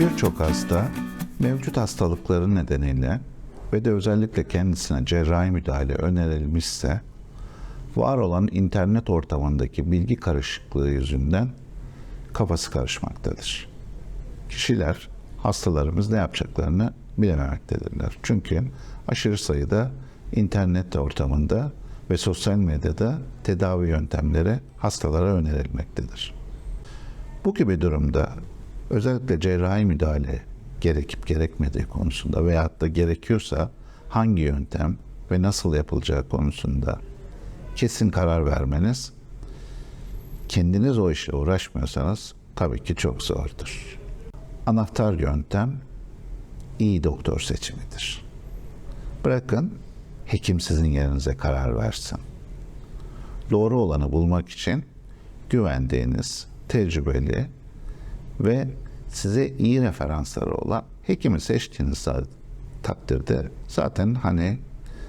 Birçok hasta mevcut hastalıkları nedeniyle ve de özellikle kendisine cerrahi müdahale önerilmişse var olan internet ortamındaki bilgi karışıklığı yüzünden kafası karışmaktadır. Kişiler, hastalarımız ne yapacaklarını bilememektedirler. Çünkü aşırı sayıda internet ortamında ve sosyal medyada tedavi yöntemleri hastalara önerilmektedir. Bu gibi durumda özellikle cerrahi müdahale gerekip gerekmediği konusunda veyahut da gerekiyorsa hangi yöntem ve nasıl yapılacağı konusunda kesin karar vermeniz kendiniz o işle uğraşmıyorsanız tabii ki çok zordur. Anahtar yöntem iyi doktor seçimidir. Bırakın hekim sizin yerinize karar versin. Doğru olanı bulmak için güvendiğiniz, tecrübeli ve size iyi referansları olan hekimi seçtiğiniz takdirde zaten hani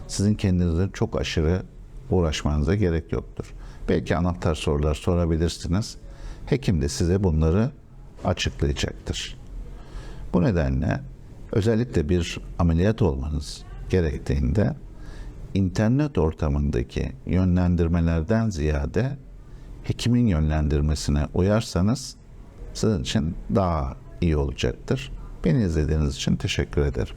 sizin kendinize çok aşırı uğraşmanıza gerek yoktur. Belki anahtar sorular sorabilirsiniz. Hekim de size bunları açıklayacaktır. Bu nedenle özellikle bir ameliyat olmanız gerektiğinde internet ortamındaki yönlendirmelerden ziyade hekimin yönlendirmesine uyarsanız sizin için daha iyi olacaktır. Beni izlediğiniz için teşekkür ederim.